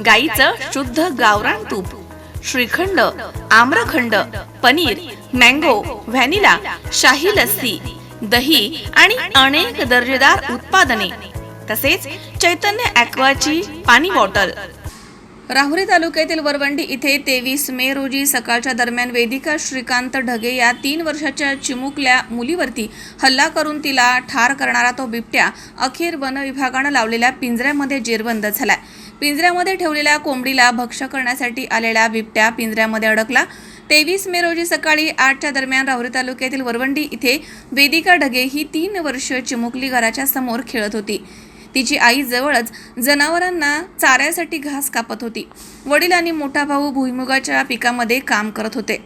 गाईचं शुद्ध गावरान तूप श्रीखंड आम्रखंड पनीर मँगो व्हॅनिला शाही लस्सी दही आणि अनेक दर्जेदार उत्पादने तसेच चैतन्य ॲक्वाची पाणी बॉटल. राहुरी तालुक्यातील वरवंडी इथे तेवीस मे रोजी सकाळच्या दरम्यान वेदिका श्रीकांत ढगे या तीन वर्षाच्या चिमुकल्या मुलीवरती हल्ला करून तिला ठार करणारा तो बिबट्या अखेर वन विभागानं लावलेल्या पिंजऱ्यामध्ये जेरबंद झालाय. पिंजऱ्यामध्ये ठेवलेल्या कोंबडीला भक्ष करण्यासाठी आलेला बिबट्या पिंजऱ्यामध्ये अडकला. तेवीस मे रोजी सकाळी आठच्या दरम्यान राहुरी तालुक्यातील वरवंडी इथे वेदिका ढगे ही तीन वर्ष चिमुकली घराच्या समोर खेळत होती. तिची आई जवळच जनावरांना चाऱ्यासाठी घास कापत होती. वडील आणि मोठा भाऊ भुईमुगाच्या पिकामध्ये काम करत होते.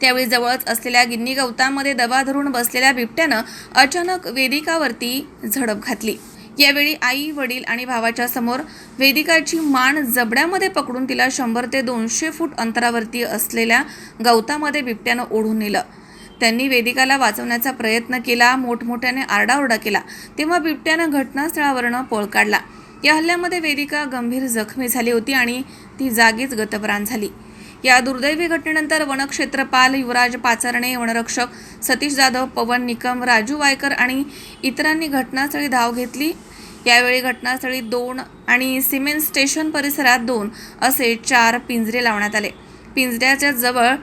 त्यावेळी जवळच असलेल्या गिन्नी गवतामध्ये दबा धरून बसलेल्या बिबट्यानं अचानक वेदिकावरती झडप घातली. यावेळी आई वडील आणि भावाच्या समोर वेदिकाची मान जबड्यामध्ये पकडून तिला शंभर ते दोनशे फूट अंतरावरती असलेल्या गवतामध्ये बिबट्यानं ओढून नेलं. त्यांनी वेदिकाला वाचवण्याचा प्रयत्न केला मोठमोठ्याने आरडाओरडा केला. तेव्हा बिबट्यानं घटनास्थळावरनं पळ काढला. या हल्ल्यामध्ये वेदिका गंभीर जखमी झाली होती आणि ती जागीच गतप्राण झाली. या दुर्दैवी घटनेनंतर वनक्षेत्रपाल युवराज पाचरणे वनरक्षक सतीश जाधव पवन निकम राजू वायकर आणि इतरांनी घटनास्थळी धाव घेतली. यावेळी घटनास्थळी दोन आणि सिमेंट स्टेशन परिसरात दोन असे चार पिंजरे लावण्यात आले. पिंजऱ्याच्या जवळ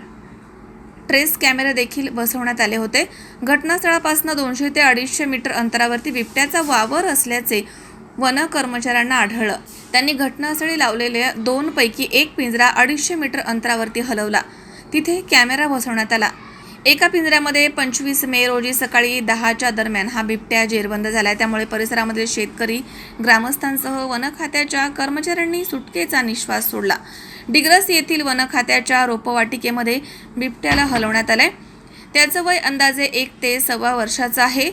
ट्रेस कॅमेरे देखील बसवण्यात आले होते. घटनास्थळापासून दोनशे ते अडीचशे मीटर अंतरावरती बिबट्याचा वावर असल्याचे वन कर्मचाऱ्यांना आढळलं. त्यांनी घटनास्थळी लावलेल्या दोनपैकी एक पिंजरा अडीचशे मीटर अंतरावरती हलवला. तिथे कॅमेरा बसवण्यात आला. एका पिंजऱ्यामध्ये पंचवीस मे रोजी सकाळी दहाच्या दरम्यान हा बिबट्या जेरबंद झाला त्यामुळे परिसरामधील शेतकरी ग्रामस्थांसह वन खात्याच्या कर्मचाऱ्यांनी सुटकेचा निश्वास सोडला. डिग्रस येथील वन खात्याच्या रोपवाटिकेमध्ये बिबट्याला हलवण्यात आलंय. त्याचं वय अंदाजे एक ते सव्वा वर्षाचं आहे.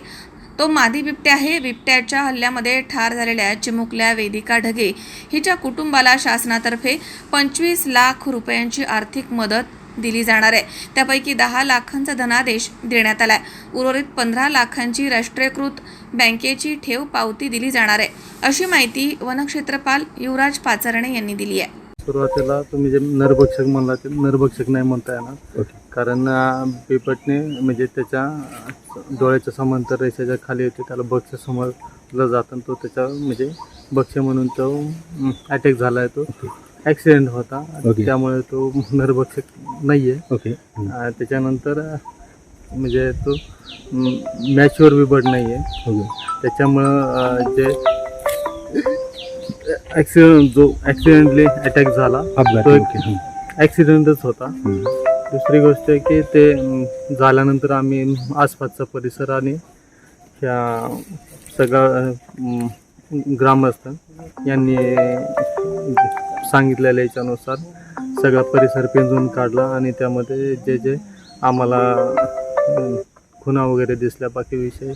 तो मादी बिबट्या आहे. बिबट्याच्या हल्ल्यामध्ये ठार झालेल्या चिमुकल्या वेदिका ढगे हिच्या कुटुंबाला शासनातर्फे पंचवीस लाख रुपयांची आर्थिक मदत दिली जाणार आहे. त्यापैकी दहा लाखांचा धनादेश देण्यात आला आहे उर्वरित पंधरा लाखांची राष्ट्रीयकृत बँकेची ठेव पावती दिली जाणार आहे. अशी माहिती वनक्षेत्रपाल युवराज पाचरणे यांनी दिली आहे. सुरुवातीला तुम्ही जे नरभक्षक म्हणला ते नरभक्षक नाही म्हणता येणार. कारण बिबटने म्हणजे त्याच्या डोळ्याच्या समांतर रेषेच्या खाली होते त्याला भक्ष समजलं जातं तो त्याच्या म्हणजे भक्ष म्हणून तो अटॅक झाला आहे तो. ॲक्सिडेंट होता. त्यामुळे तो नरभक्षक नाही आहे ओके त्याच्यानंतर म्हणजे तो मॅच्युअर बिबट नाही आहे त्याच्यामुळं जे ॲक्सिडेंट जो ॲक्सिडेंटली अटॅक झाला तो एक. ॲक्सिडेंटच होता. दुसरी गोष्ट आहे की ते अं, झाल्यानंतर आम्ही आसपासचा परिसर आणि ह्या सगळा अं, ग्रामस्थ यांनी सांगितलेल्या याच्यानुसार सगळा परिसर पिंजून काढला आणि त्यामध्ये जे जे आम्हाला अं, खुणा वगैरे दिसल्या बाकी विषय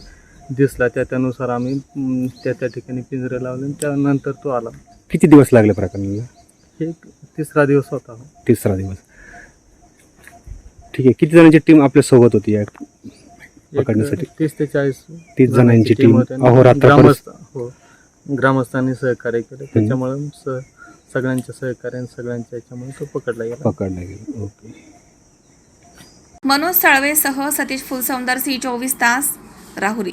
दिसला त्या त्यानुसार आम्ही अं, त्या त्या ठिकाणी पिंजरे लावले आणि त्यानंतर तो आला. किती दिवस लागले प्रकरणाला हे? एक तिसरा दिवस होता. तिसरा दिवस. ठीक आहे. किती जणांची टीम आपल्यासोबत होती या पकडण्यासाठी? एक तीस ते चाळीस तीस जणांची टीम होती. आणि अहोरात्र ग्रामस्थ हो. ग्रामस्थांनी सहकार्य केलं. त्याच्यामुळे स- सगळ्यांच्या सहकार्याने सगळ्यांच्या याच्यामुळे तो पकडला गेला. पकडला गेला. ओके. मनोज साळवेसह सतीश फुलसौंदर सी चोवीस तास राहुरी.